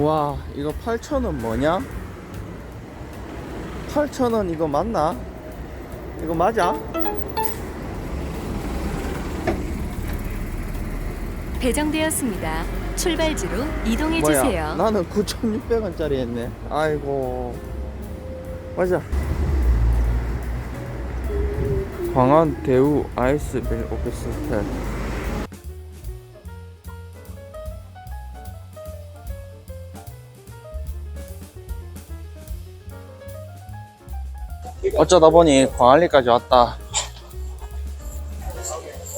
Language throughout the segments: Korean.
와 이거 8,000원 뭐냐? 8,000원 이거 맞나? 이거 맞아? 배정되었습니다. 출발지로 이동해 뭐야 주세요. 나는 9,600원짜리 했네 아이고 맞아 광안 대우 아이스빌 오피스텔 어쩌다 보니 광안리까지 왔다.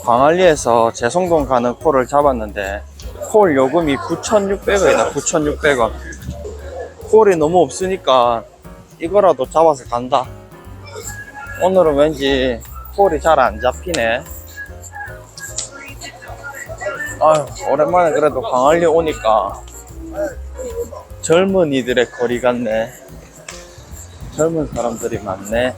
광안리에서 재성동 가는 콜을 잡았는데 콜 요금이 9,600원이다 9,600원 콜이 너무 없으니까 이거라도 잡아서 간다. 오늘은 왠지 콜이 잘 안 잡히네. 아유 오랜만에 그래도 광안리 오니까 젊은이들의 거리 같네 젊은 사람들이 많네.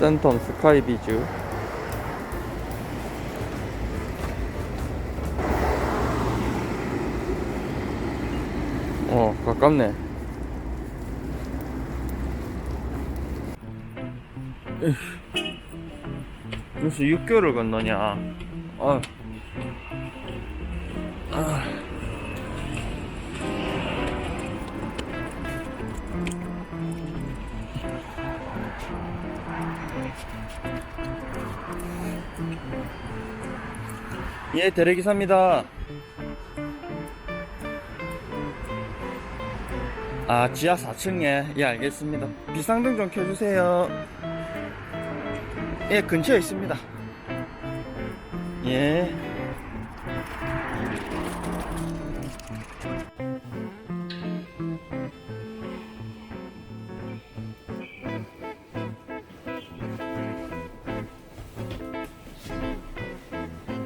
센텀 스카이비즈 에휴, 무슨 육교를 건너냐 아. 아. 예, 대리기사입니다. 아, 지하 4층에. 예, 알겠습니다. 비상등 좀 켜주세요. 예, 근처에 있습니다. 예.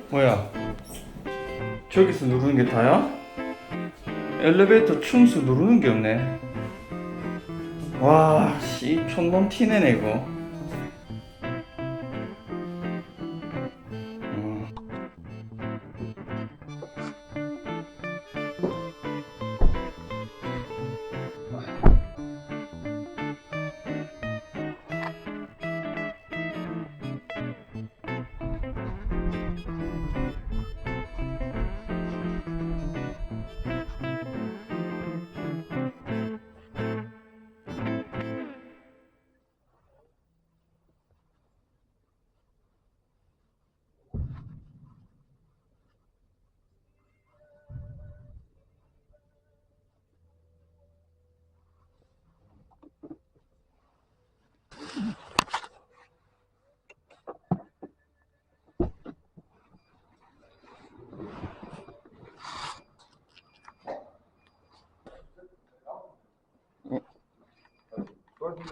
뭐야? 저기서 누르는 게 다야? 엘리베이터 충수 누르는 게 없네. 와, 씨, 촌놈 티내네, 이거.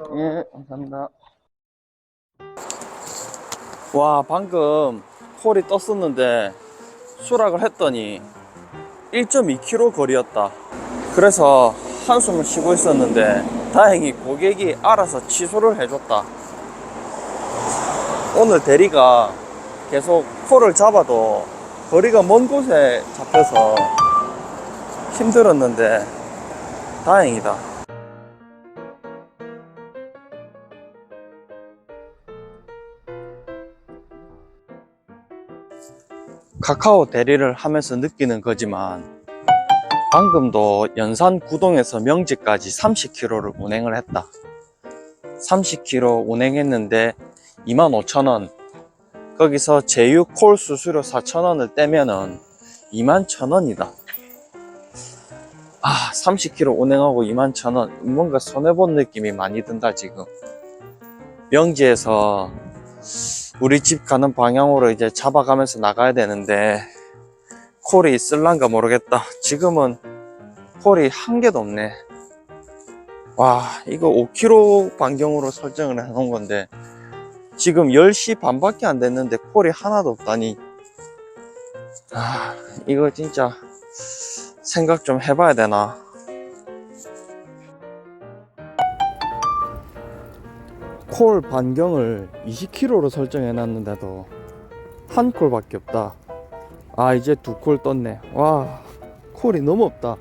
예, 감사합니다. 와, 방금 콜이 떴었는데 수락을 했더니 1.2km 거리였다. 그래서 한숨을 쉬고 있었는데 다행히 고객이 알아서 취소를 해줬다. 오늘 대리가 계속 콜을 잡아도 거리가 먼 곳에 잡혀서 힘들었는데 다행이다. 카카오 대리를 하면서 느끼는 거지만 방금도 연산 구동에서 명지까지 30km를 운행을 했다. 30km 운행했는데 25,000원 거기서 제휴 콜 수수료 4,000원을 떼면은 21,000원이다. 아 30km 운행하고 21,000원 뭔가 손해본 느낌이 많이 든다 지금 명지에서 우리 집 가는 방향으로 이제 잡아가면서 나가야 되는데 콜이 있을란가 모르겠다. 지금은 콜이 한 개도 없네. 와, 이거 5km 반경으로 설정을 해 놓은 건데 지금 10시 반밖에 안 됐는데 콜이 하나도 없다니 아, 이거 진짜 생각 좀 해봐야 되나? 콜 반경을 20km로 설정해 놨는데도 한 콜밖에 없다. 아, 이제 두 콜 떴네. 와, 콜이 너무 없다.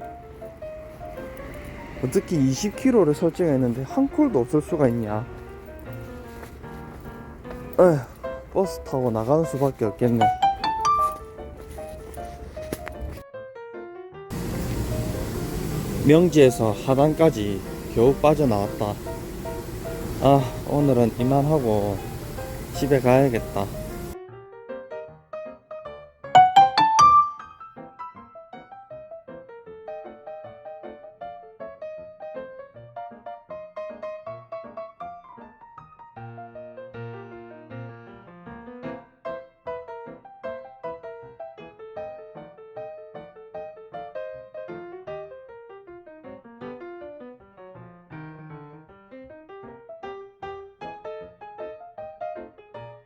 어떻게 20km를 설정했는데 한 콜도 없을 수가 있냐? 에휴, 버스 타고 나가는 수밖에 없겠네. 명지에서 하단까지 겨우 빠져나왔다. 아, 오늘은 이만하고 집에 가야겠다.